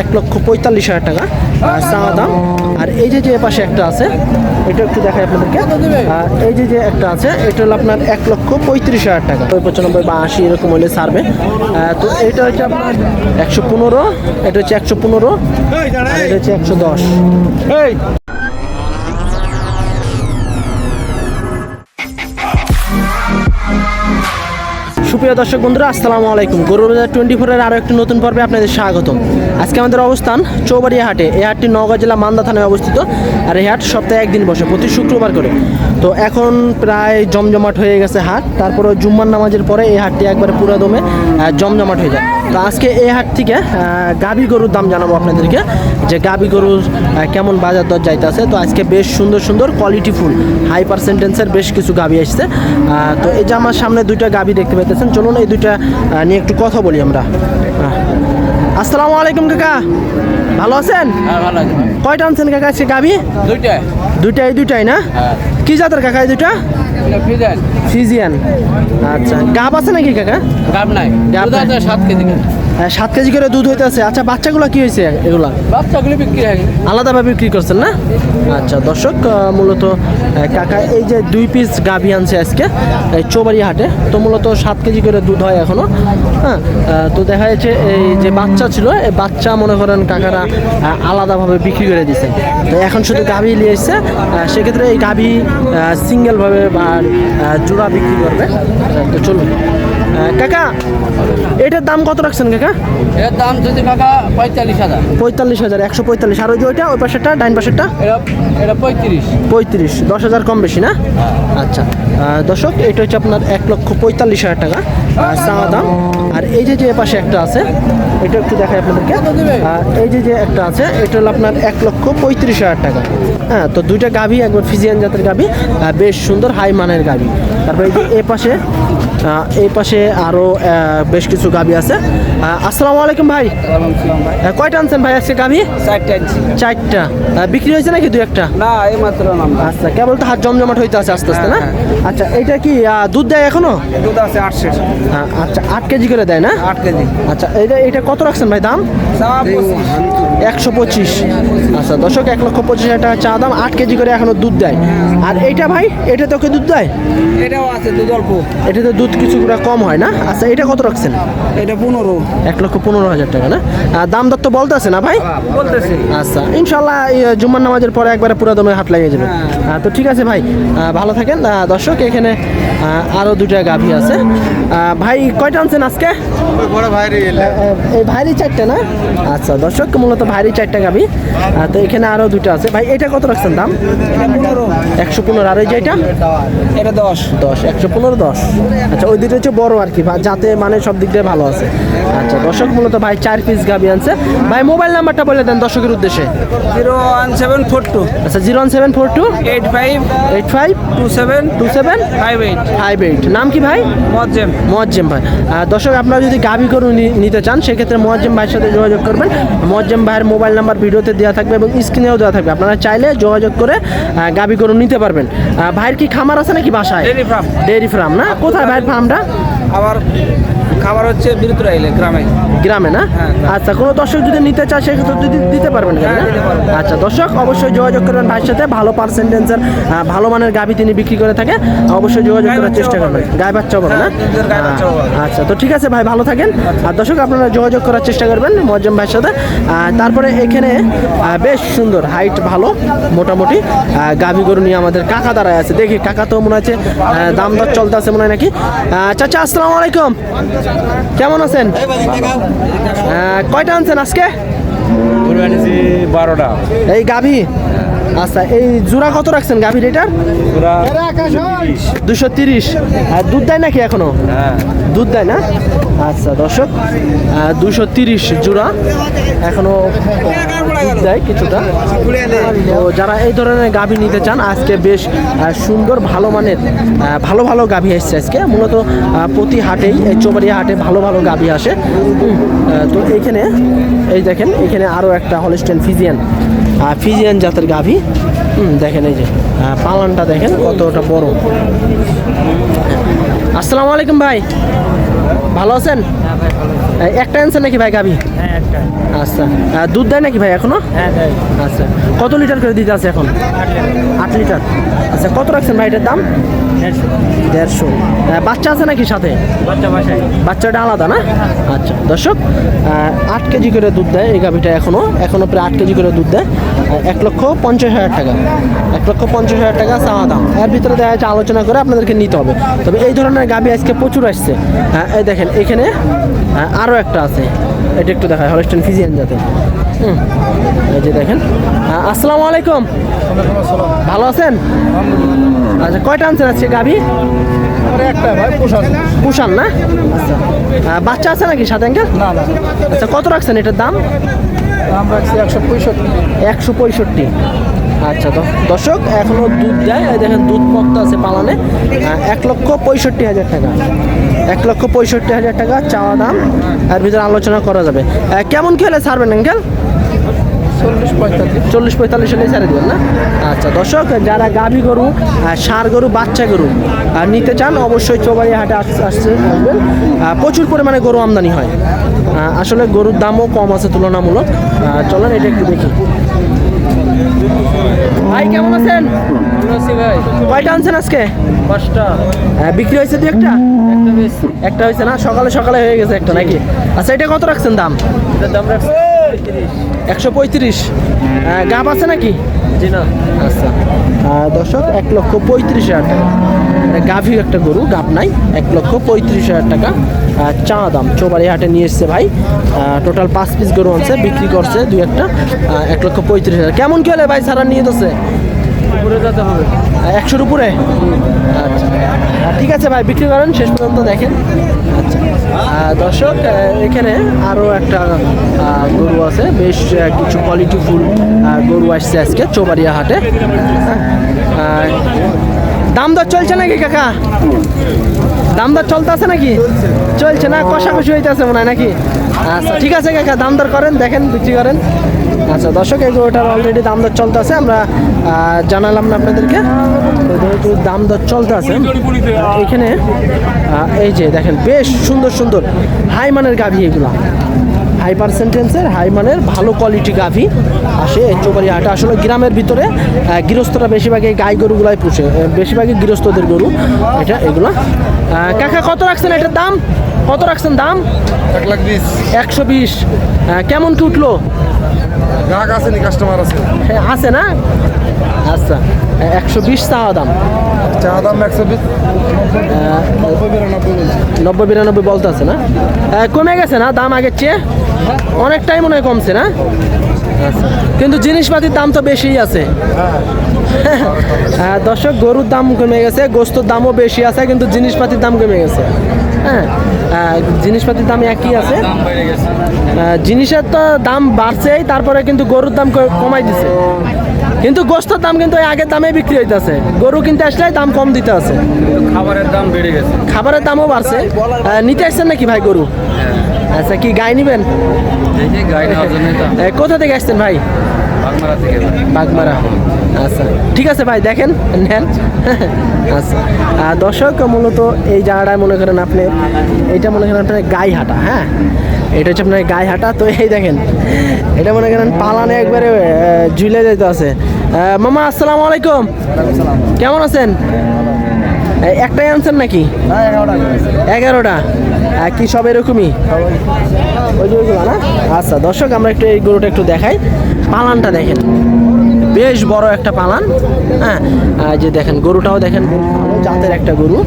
এক লক্ষ পঁয়তাল্লিশ হাজার টাকা চাঁদা দাম। আর এই যে যে পাশে একটা আছে এটা একটু দেখাই আপনাদেরকে। এই যে যে একটা আছে এটা হলো আপনার এক লক্ষ পঁয়ত্রিশ হাজার টাকা। পঁচানব্বই বা আশি এরকম হলে আহ, তো এটা হচ্ছে আপনার একশো পনেরো এটা হচ্ছে একশো পনেরো এটা হচ্ছে একশো দশ। সুপ্রিয় দর্শক বন্ধুরা, আসসালামু আলাইকুম। গরু বাজার টোয়েন্টি ফোরের আরও একটি নতুন পর্বে আপনাদের স্বাগতম। আজকে আমাদের অবস্থান চৌবাড়িয়া হাটে। এই হাটটি নওগাঁ জেলা মান্দা থানায় অবস্থিত। আর এই হাট সপ্তাহে একদিন বসে, প্রতি শুক্রবার করে। তো এখন প্রায় জমজমাট হয়ে গেছে হাট। তারপরে জুম্মার নামাজের পরে এই হাটটি একবারে পুরো দমে জমজমাট হয়ে যায়। তো আজকে এই হাট থেকে গাভী গরুর দাম জানাব আপনাদেরকে যে গাভী গরুর কেমন বাজার দর যাইতেছে। তো আজকে বেশ সুন্দর সুন্দর কোয়ালিটি ফুল হাই পার্সেন্টেন্সের বেশ কিছু গাভী আসছে। তো এই যে আমার সামনে দুইটা গাভী দেখতে পাইতেছেন চলুন এই দুইটা নিয়ে একটু কথা বলি আমরা। আসসালামু আলাইকুম কাকা ভালো আছেন? হ্যাঁ কয়টা আনছেন কাকা আজকে গাভী? দুইটা দুইটাই দুইটাই না? হ্যাঁ। কি জাতের কাকা এই দুইটা? ফিজিয়ান আচ্ছা গাব আছে নাকি কাকা? গাব নাই। গাব আছে সাত কেজি সাত কেজি করে দুধ হইতেছে। আচ্ছা বাচ্চাগুলো কি হয়েছে এগুলা? বাচ্চাগুলো বিক্রি হয়ে। গেছে আলাদাভাবে বিক্রি করছেন না? আচ্ছা দর্শক মূলত কাকা এই যে দুই পিস গাভি আনছে আজকে এই চৌবাড়ি হাটে তো মূলত সাত কেজি করে দুধ হয় এখনও। হ্যাঁ তো দেখা যাচ্ছে এই যে বাচ্চা ছিল এই বাচ্চা মনে করেন কাকারা আলাদাভাবে বিক্রি করে দিয়েছে তো এখন শুধু গাভি নিয়ে এসছে সেক্ষেত্রে এই গাভি সিঙ্গেলভাবে বা জোড়া বিক্রি করবে। তো চলুন। কাকা এটার দাম কত রাখছেন কাকা? এর দাম যদি কাকা পঁয়তাল্লিশ হাজার। পঁয়তাল্লিশ হাজার একশো পঁয়তাল্লিশ। আর ওই যে ওইটা ওই পাশেরটা ডাইন পাশেরটা? এটা পঁয়ত্রিশ। পঁয়ত্রিশ দশ হাজার কম বেশি না? আচ্ছা আহ, দর্শক এটা হচ্ছে আপনার এক লক্ষ পঁয়তাল্লিশ হাজার টাকা চাওয়া দাম। আর এই যে যে পাশে একটা আছে এটা একটু দেখাই আপনাদেরকে। এই যে যে একটা আছে এটা হলো আপনার এক লক্ষ পঁয়ত্রিশ হাজার টাকা। হ্যাঁ তো দুইটা গাভি একবার ফিজিয়ান জাতের গাভি বেশ সুন্দর হাই মানের গাভি। তারপরে এই যে এ পাশে এই পাশে আরও বেশ কিছু গাভি আছে। আসসালামু আলাইকুম ভাই। কয়টা আনছেন ভাই আজকে গাভি চারটে বিক্রি হয়েছে নাকি দু একটা? না এই মাত্র আচ্ছা কেবল তো হাত জমজমাট হইতে আছে আস্তে আস্তে না? আচ্ছা এটা কি দুধ দেয় এখনও? দুধ আছে আটশো আচ্ছা আট কেজি করে দেয় না? আট কেজি। আচ্ছা এটা এটা কত রাখছেন ভাই দাম? একশো পঁচিশ। আচ্ছা দশক এক লক্ষ পঁচিশ হাজার টাকা চা দাম আট কেজি করে এখনও দুধ দেয়। আর এইটা ভাই এটা তোকে দুধ দেয়? এটাও আছে দুধ অল্প। এটাতে দুধ কিছু কম হয় না? আচ্ছা এটা কত রাখছেন? এটা পনেরো। এক লক্ষ পনেরো হাজার টাকা না? দাম দর তো বলতে আছে না ভাই? বলতেছি। আচ্ছা ইনশাল্লাহ এই জুম্মার নামাজের পরে একবারে পুরো দমে হাট লাগিয়ে যাবে। তো ঠিক আছে ভাই ভালো থাকেন। দর্শক এখানে আহ, আরও দুটা গাভী আছে। ভাই কয়টা আনছেন আজকে? এই ভাইরি চারটে না? আচ্ছা দর্শক মূলত ভাইরি চারটা গাভী। তো এখানে আরও দুটো আছে। ভাই এটা কত রাখছেন দাম? একশো পনেরো। আর ওই যে এটা? এটা দশ। দশ একশো পনেরো দশ। আচ্ছা ওই দুটো হচ্ছে বড় আর কি যাতে মানে সব দিক দিয়ে ভালো আছে। আচ্ছা দর্শক মূলত ভাই চার পিস গাভী আনছে। ভাই মোবাইল নাম্বারটা বলে দেন দর্শকের উদ্দেশ্যে। Zero one seven four two. আচ্ছা zero one seven four two. Eight five eight five two seven two seven five eight. Five eight. নাম কি ভাই? মজ্জেম। মোয়াজ্জেম ভাই। দর্শক আপনারা যদি গাভী গরু নিতে চান সেক্ষেত্রে মোয়াজ্জেম ভাইয়ের সাথে যোগাযোগ করবেন। মোয়াজ্জেম ভাইয়ের মোবাইল নাম্বার ভিডিওতে দেওয়া থাকবে এবং স্ক্রিনেও দেওয়া থাকবে। আপনারা চাইলে যোগাযোগ করে গাভী গরু নিতে পারবেন। ভাইয়ের কি খামার আছে নাকি বাসায়? Farm। ডেয়ারি ফার্ম না কোথায় ভাইয়ের ফার্মটা আবার খাবার হচ্ছে এলে গ্রামে। গ্রামে না? হ্যাঁ, আচ্ছা কোনো দর্শক যদি নিতে চায় সেক্ষেত্রে যদি দিতে পারবেন কেন হ্যাঁ? দিতে পারব। আচ্ছা দর্শক অবশ্যই যোগাযোগ করবেন ভাইয়ের সাথে। ভালো পার্সেন্টেন্সের ভালো মানের গাভী তিনি বিক্রি করে থাকে। অবশ্যই যোগাযোগ করার চেষ্টা করবেন। পাবে। গায়ে বাচ্চা হবে না? হ্যাঁ, পাবে। আচ্ছা তো ঠিক আছে ভাই ভালো থাকেন। আর দর্শক আপনারা যোগাযোগ করার চেষ্টা করবেন মজ্জম ভাইয়ের সাথে। তারপরে এখানে বেশ সুন্দর হাইট ভালো মোটামুটি। গাভী গরু নিয়ে আমাদের কাকা দাঁড়ায় আছে। দেখি কাকা তো মনে আহ, দাম দর চলতে আছে মনে হয় নাকি? চাচা আসসালামু আলাইকুম। কেমন আছেন? কয়টা আনছেন আজকে? বারোটা। এই গাভী? আচ্ছা এই জোড়া কত রাখছেন গাভীর এটার দুশো তিরিশ। আর দুধ দেয় নাকি এখনও? হ্যাঁ। দুধ দেয় না? আচ্ছা দর্শক দুশো তিরিশ জোড়া। এখনও দুধ দেয় কিছুটা। তো যারা এই ধরনের গাভী নিতে চান আজকে বেশ সুন্দর ভালো মানের ভালো ভালো গাভী এসছে আজকে। মূলত প্রতি হাটেই এই চৌবাড়িয়া হাটে ভালো ভালো গাভী আসে। তো এইখানে এই দেখেন এখানে আরও একটা হলিস্টেন ফিজিয়ান ফিজিয়ান জাতের গাভী। হুম, দেখেন এই যে পালানটা দেখেন কতটা বড়। আসসালামু আলাইকুম ভাই। ভালো আছেন? একটা আনছেন নাকি ভাই গাভি? হ্যাঁ আচ্ছা। দুধ দেয় নাকি ভাই এখনও? হ্যাঁ আচ্ছা। কত লিটার করে দিতে আছে এখন? আট লিটার। আচ্ছা কত রাখছেন ভাই এটার দাম? দেড়শো। দেড়শো। বাচ্চা আছে নাকি সাথে? বাচ্চাটা আলাদা না? আচ্ছা দর্শক আট কেজি করে দুধ দেয় এই গাভিটা এখনও। এখনও প্রায় আট কেজি করে দুধ দেয়। এক লক্ষ পঞ্চাশ হাজার টাকা। এক লক্ষ পঞ্চাশ হাজার টাকা চাওয়া দাম। এর ভিতরে দেখা যাচ্ছে আলোচনা করে আপনাদেরকে নিতে হবে। তবে এই ধরনের গাভি আজকে প্রচুর আসছে। হ্যাঁ এই দেখেন এখানে আহ, আরও একটা আছে। এটা একটু দেখায় হলস্টেন ফিজিয়ান যাতে হুম এই যে দেখেন। আহ, আসসালামু আলাইকুম। ভালো আছেন? আচ্ছা কয়টা আনছেন আজকে গাভি? একটা ভাই না? আচ্ছা। বাচ্চা আছে নাকি সাথে আঙ্কেল? না না। আচ্ছা কত রাখছেন এটার দাম? দাম রাখছি একশো পঁয়ষট্টি। একশো পঁয়ষট্টি। আচ্ছা তো দর্শক এখনও দুধ দেয়। এই দেখেন দুধ মত আছে পালানে। এক লক্ষ পঁয়ষট্টি হাজার টাকা। এক লক্ষ পঁয়ষট্টি হাজার টাকা চাওয়া দাম। এর ভিতরে আলোচনা করা যাবে। কেমন খেলে ছাড়বেন আঙ্কেল? চল্লিশ পঁয়তাল্লিশ। চল্লিশ পঁয়তাল্লিশ ছেড়ে দেবেন না? আচ্ছা দর্শক যারা গাভী গরু ষাঁড় গরু বাচ্চা গরু আর নিতে চান অবশ্যই চৌবাড়ি হাটে আস- আসছে আসবেন প্রচুর পরিমাণে গরু আমদানি হয়। আসলে গরুর দামও কম আছে তুলনামূলক। চলেন এটা একটু দেখি। ভাই কেমন আছেন? ভাই। কয়টা আনছেন আজকে? পাঁচটা। বিক্রি হয়েছে দু একটা? একটা হয়েছে। না? সকালে সকালে হয়ে গেছে একটা নাকি? আচ্ছা এটা কত রাখছেন দাম? দাম রাখছি। পঁয়ত্রিশ একশো পঁয়ত্রিশ। গাব আছে নাকি? জি না আচ্ছা দর্শক এক লক্ষ পঁয়ত্রিশ হাজার টাকা। এটা গাভী একটা গরু গাব নাই এক লক্ষ পঁয়ত্রিশ হাজার টাকা। চা দাম চৌবাড়ি হাটে নিয়ে এসছে ভাই। টোটাল পাঁচ পিস গরু আনছে বিক্রি করছে দুই একটা। এক লক্ষ পঁয়ত্রিশ হাজার। কেমন কি হলে ভাই সারা নিয়ে যাচ্ছে? উপরে যেতে হবে। একশোর উপরে? আচ্ছা। ঠিক আছে ভাই বিক্রি করেন শেষ পর্যন্ত দেখেন। দর্শক এখানে আরও একটা গরু আছে। বেশ কিছু কোয়ালিটি ফুল গরু আসছে আজকে চৌবাড়িয়া হাটে। দাম দর চলছে নাকি কাকা? দাম দর চলতে আছে নাকি? চলছে না, কষাকষি হইতেছে মনে হয় নাকি? আচ্ছা ঠিক আছে কাকা, দাম দর করেন, দেখেন, বিক্রি করেন। আচ্ছা দর্শক, এই গরুটার অলরেডি দাম দর চলতে আছে আমরা জানালাম না আপনাদেরকে। যেহেতু দাম দর চলতে আছে। এখানে এই যে দেখেন বেশ সুন্দর সুন্দর হাই মানের গাভি এগুলো। হাই পার্সেন্টেন্সের হাই মানের ভালো কোয়ালিটি গাভি। আসে চৌবাড়ি হাটে। আসলে গ্রামের ভিতরে গৃহস্থরা বেশিরভাগই গাই গরুগুলাই পুষে বেশিরভাগই গৃহস্থদের গরু। এটা এগুলো। কাকা কত রাখছেন এটার দাম? কত রাখছেন দাম? এক লাখ বিশ। একশো বিশ। কেমন কি উঠল? গ্রাহক কাস্টমার আছে। হ্যাঁ, আছে না? আচ্ছা। একশো বিশ চাওয়া দাম। চা দাম একশো বিশ। নব্বই বিরানব্বই বলতে আছে না কমে গেছে না দাম আগের চেয়ে? অনেকটাই মনে হয় কমছে না? কিন্তু জিনিসপাতির দাম তো বেশিই আছে। হ্যাঁ দর্শক গরুর দাম কমে গেছে গোস্তর দামও বেশি আছে কিন্তু জিনিসপাতির দাম কমে গেছে। হ্যাঁ জিনিসপাতির দাম একই আছে। জিনিসের তো দাম বাড়ছেই তারপরে কিন্তু গরুর দাম কমাই দিছে। কিন্তু গোস্তর দাম কিন্তু আগে আগের দামে বিক্রি হইতেছে। গরু কিন্তু আসলে দাম কম দিতে আছে। খাবারের দাম বেড়ে গেছে। খাবারের দামও বাড়ছে। নিতে আসছেন নাকি ভাই গরু? আচ্ছা কি গাই নিবেন? কোথা থেকে আসছেন ভাই? বাগমারা আচ্ছা ঠিক আছে ভাই, দেখেন, নেন। আচ্ছা আর দর্শক, মূলত এই জায়গাটায় মনে করেন আপনি, এটা মনে করেন আপনার গাই হাঁটা হ্যাঁ? এটা হচ্ছে আপনার গাই হাঁটা তো এই দেখেন, এটা মনে করেন পালানে একবারে ঝুলে যেতে আছে। মামা, আসসালামু আলাইকুম। কেমন আছেন? একটাই আনছেন নাকি? এগারোটা। কি সব এরকমই? ওই যে না? আচ্ছা দর্শক, আমরা একটু এই গরুটা একটু দেখাই। পালানটা দেখেন। বেশ বড় একটা পালান হ্যাঁ। যে দেখেন গরুটাও দেখেন জাতের একটা গরু।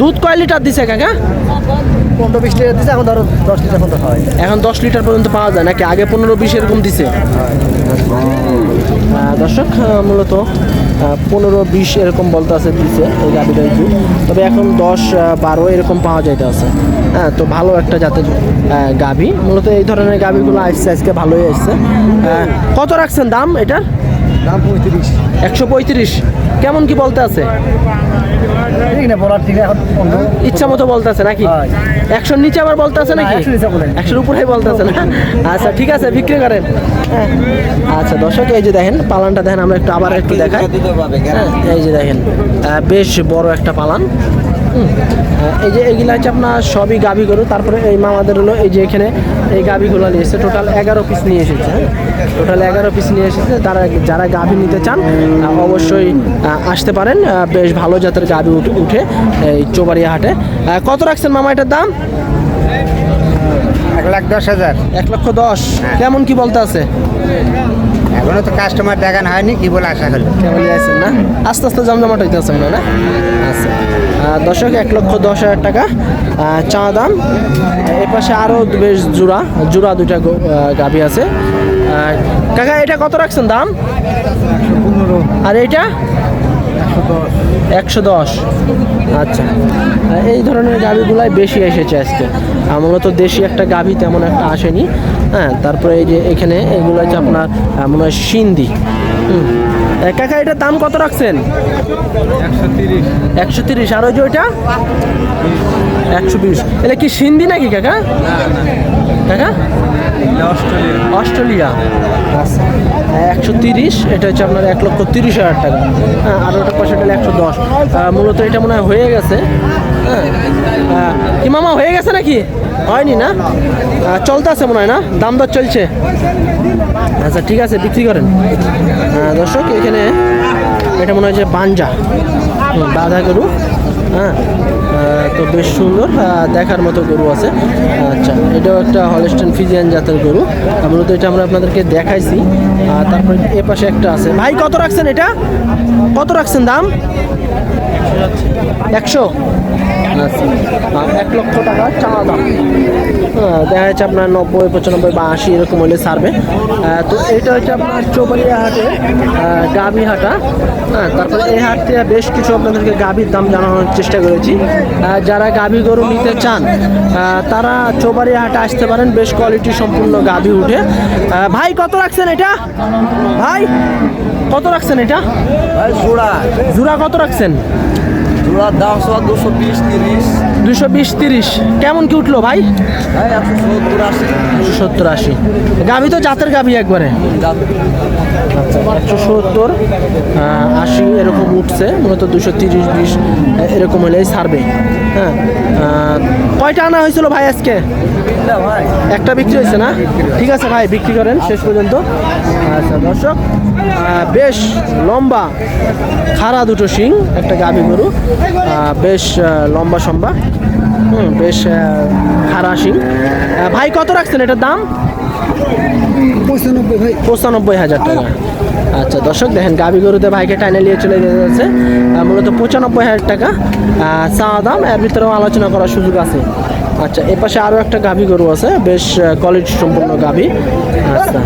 দুধ কয় লিটার দিছে কাকা? পনেরো বিশ লিটার দিছে এখন ধরো দশ লিটার পর্যন্ত হয়। এখন দশ লিটার পর্যন্ত পাওয়া যায় নাকি আগে পনেরো বিশ এরকম দিছে? দর্শক মূলত পনেরো, বিশ এরকম বলতে আছে দিছে এই গাভিটা একটু তবে এখন দশ বারো এরকম পাওয়া যাইতে আছে। হ্যাঁ তো ভালো একটা জাতের গাভি। মূলত এই ধরনের গাভিগুলো আসছে আজকে ভালোই আসছে কত রাখছেন দাম এটার? দাম পঁয়ত্রিশ। একশো পঁয়ত্রিশ। কেমন কি বলতে আছে? ইচ্ছা মতো বলতে আছে নাকি? একশোর নিচে আবার বলতে আছে নাকি? না, 100 নিচে বলেনি। একশোর উপরেই বলতে আছে না? আচ্ছা ঠিক আছে বিক্রি করেন। আচ্ছা দর্শক এই যে দেখেন পালানটা দেখেন আমরা একটু আবার একটু দেখাই। হ্যাঁ এই যে দেখেন বেশ বড় একটা পালান। এই যে এইগুলা হচ্ছে আপনার সবই গাভি গরু তারপরে এই মামাদের হলো এই যে এখানে এই গাভিগুলো নিয়ে এসেছে। টোটাল এগারো পিস নিয়ে এসেছে হ্যাঁ? টোটাল এগারো পিস নিয়ে এসেছে। তারা যারা গাভি নিতে চান অবশ্যই আসতে পারেন। বেশ ভালো জাতের গাভি উঠে উঠে এই চোবাড়িয়া হাটে। কত রাখছেন মামা এটার দাম? এক লাখ দশ হাজার। এক লক্ষ দশ। কেমন কি বলতে আছে? এখনও তো কাস্টমার দেখানো হয়নি কি বলে আশা করল? কেমন আছেন না? আস্তে আস্তে জমজমাট মনে হয় না? আচ্ছা। দর্শক এক লক্ষ দশ হাজার টাকা চা দাম। এ পাশে আরও বেশ জোড়া জোড়া দুটা গাভী আছে। কাকা এটা কত রাখছেন দাম? আর এইটা? একশো দশ। আচ্ছা। এই ধরনের গাভিগুলাই বেশি এসেছে আজকে। মূলত দেশি একটা গাভি তেমন একটা আসেনি। হ্যাঁ তারপরে এই যে এখানে এগুলো হচ্ছে আপনার মনে হয় সিন্ধি। হুম। কাকা এটার দাম কত রাখছেন? একশো তিরিশ। একশো তিরিশ। আর ওই যে ওইটা? একশো বিশ। এটা কি সিন্ধি নাকি কাকা? কাকা? অস্ট্রেলিয়া আচ্ছা একশো তিরিশ, এটা হচ্ছে আপনার এক লক্ষ তিরিশ হাজার টাকা। হ্যাঁ আর ওটা হলো একশো দশ। মূলত এটা মনে হয় হয়ে গেছে। হ্যাঁ কি মামা, হয়ে গেছে নাকি? হয়নি না? চলতে আছে মনে হয় না? দাম দর চলছে? আচ্ছা ঠিক আছে, বিক্রি করেন। দর্শক, এখানে এটা মনে হয় যে বাঞ্জা। বাঁধা গরু হ্যাঁ তো বেশ সুন্দর দেখার মতো গরু আছে। আচ্ছা এটাও একটা হলস্টেন ফিজিয়ান জাতের গরু। মূলত এটা আমরা আপনাদেরকে দেখাইছি। তারপরে এ পাশে একটা আছে। ভাই, কত রাখছেন এটা? কত রাখছেন দাম? একশো। আচ্ছা। এক লক্ষ টাকা চাওয়া দাম। দেখা যাচ্ছে আপনার নব্বই পঁচানব্বই বা আশি এরকম হলে সারবে তো এটা হচ্ছে আপনার চৌবাড়িয়া হাটে গাভী হাটা। হ্যাঁ তারপরে এই হাট থেকে বেশ কিছু আপনাদেরকে গাভীর দাম জানানোর চেষ্টা করেছি। যারা গাভী গরু নিতে চান তারা চৌবাড়িয়া হাটে আসতে পারেন বেশ কোয়ালিটি সম্পূর্ণ গাভী উঠে। ভাই কত রাখছেন এটা? ভাই কত রাখছেন এটা? জোড়া। জোড়া কত রাখছেন? জোড়ার দাম সব দুশো বিশ তিরিশ। দুশো বিশ তিরিশ। কেমন কি উঠল ভাই? সত্তর আশি। সত্তর আশি। গাভী তো জাতের গাভী একবারে। আচ্ছা একশো সত্তর আশি এরকম উঠছে মূলত দুশো তিরিশ বিশ এরকম হলেই ছাড়বে। হ্যাঁ কয়টা আনা হয়েছিল ভাই আজকে? ভাই। একটা বিক্রি হয়েছে না? ঠিক আছে ভাই বিক্রি করেন শেষ পর্যন্ত। আচ্ছা দর্শক বেশ লম্বা খাড়া দুটো শিং একটা গাভী গরু বেশ লম্বা সম্বা হুম বেশ খাড়া শিং। ভাই কত রাখছেন এটার দাম? পঁচানব্বই ভাই। পঁচানব্বই হাজার টাকা। আচ্ছা দর্শক দেখেন গাভী গরুতে ভাইকে টাইনে নিয়ে চলে যাচ্ছে মূলত পঁচানব্বই হাজার টাকা চাওয়া দাম। এর ভিতরেও আলোচনা করার সুযোগ আছে। আচ্ছা এ পাশে আরও একটা গাভী গরু আছে বেশ কোয়ালিটি সম্পূর্ণ গাভী। আচ্ছা।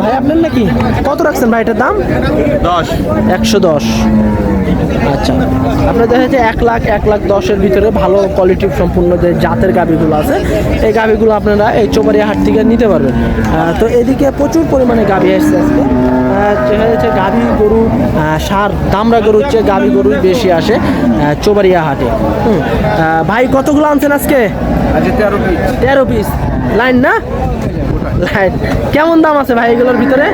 ভাই আপনার নাকি কত রাখছেন ভাই এটার দাম? দশ। একশো দশ। আচ্ছা। আপনার দেখা যাচ্ছে এক লাখ এক লাখ দশের ভিতরে ভালো কোয়ালিটি সম্পূর্ণ যে জাতের গাভিগুলো আছে এই গাভিগুলো আপনারা এই চৌবাড়িয়া হাট থেকে নিতে পারবেন। তো এদিকে প্রচুর পরিমাণে গাভি আসছে আজকে। যাচ্ছে গাভি গরু সার দামরা গরুর চেয়ে গাভি গরুই বেশি আসে চৌবাড়িয়া হাটে। ভাই কতগুলো আনছেন আজকে? তেরো পিস তেরো পিস লাইন না? লাইন। কেমন দাম আছে ভাই এগুলোর ভিতরে?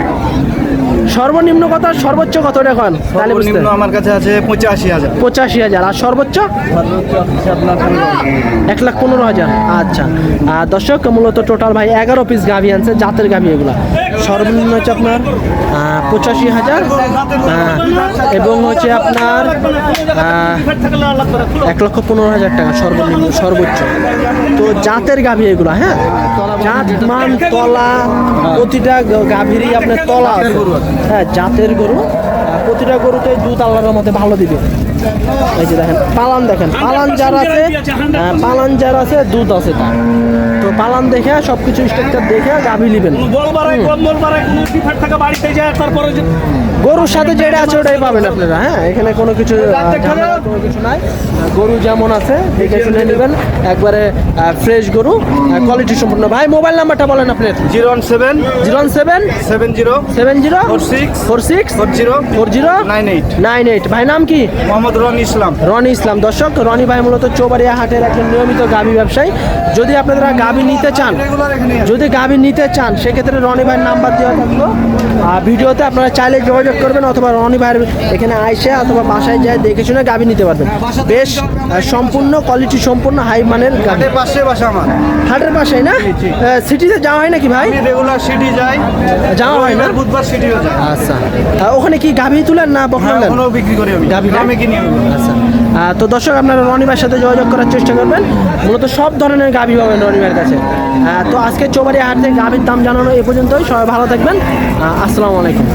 সর্বনিম্ন কত সর্বোচ্চ কত এখন তাহলে বুঝতে আমার কাছে আছে পঁচাশি হাজার। পঁচাশি হাজার। আর সর্বোচ্চ? এক লাখ পনেরো হাজার। আচ্ছা। আর দর্শক মূলত টোটাল ভাই এগারো পিস গাভি আনছে জাতের গাভি এগুলা। সর্বনিম্ন হচ্ছে আপনার পঁচাশি হাজার এবং হচ্ছে আপনার এক লক্ষ পনেরো হাজার টাকা সর্বনিম্ন, সর্বোচ্চ। তো জাতের গাভী এগুলো হ্যাঁ? জাত, মান, তলা, প্রতিটা গাভীরই আপনার তলা হ্যাঁ জাতের গরু। প্রতিটা গরুতে দুধ আল্লাহর মধ্যে ভালো দিবে। এই যে দেখেন পালান দেখেন পালান যার আছে আহ, পালান যার আছে দুধ আছে তার। তো পালান দেখে সব কিছু স্ট্রাকচার দেখে গাভী নেবেন। বলবারে বলবারে কোনো ডিফেক্ট থাকে বাড়িতে যায় তারপরে যে গরুর সাথে যেটা আছে ওটাই পাবেন আপনারা হ্যাঁ এখানে কোনো কিছু কোনো কিছু নাই। গরু যেমন আছে দেখে শুনে নেবেন। একবারে ফ্রেশ গরু কোয়ালিটি সম্পূর্ণ। ভাই মোবাইল নাম্বারটা বলেন আপনার zero one seven zero one seven seven zero seven zero four six four six four zero four zero nine eight. Nine eight. ভাই নাম কি? মোহাম্মদ মোহাম্মদ রন ইসলাম। রনি ইসলাম দর্শক রনি ভাই মূলত চৌবাড়িয়া হাটের একজন নিয়মিত গাভী ব্যবসায়ী। যদি আপনারা গাভী নিতে চান যদি গাভী নিতে চান সেক্ষেত্রে রনি ভাইয়ের নাম্বার দেওয়া থাকল। আর ভিডিওতে আপনারা চাইলে যোগাযোগ করবেন অথবা রনি ভাইয়ের এখানে আইসে অথবা বাসায় যায় দেখে শুনে গাভী নিতে পারবেন। বেশ সম্পূর্ণ কোয়ালিটি সম্পূর্ণ হাই মানের গাভী পাশে বাসা আমার। হাটের পাশেই না? সিটিতে যাওয়া হয় নাকি ভাই? রেগুলার সিটি যাই। যাওয়া হয় না? বুধবার সিটিও যাই। আচ্ছা। ওখানে কি গাভী তুলেন না বকনা বিক্রি করি আমি। গাভী কিনি। আচ্ছা। তো দর্শক, আপনারা রনিবার সাথে যোগাযোগ করার চেষ্টা করবেন। মূলত সব ধরনের গাভি পাবেন রনিবার কাছে। তো আজকে চৌবাড়ি হাট থেকে গাভীর দাম জানানো এ পর্যন্তই। সবাই ভালো থাকবেন। আসসালামু আলাইকুম।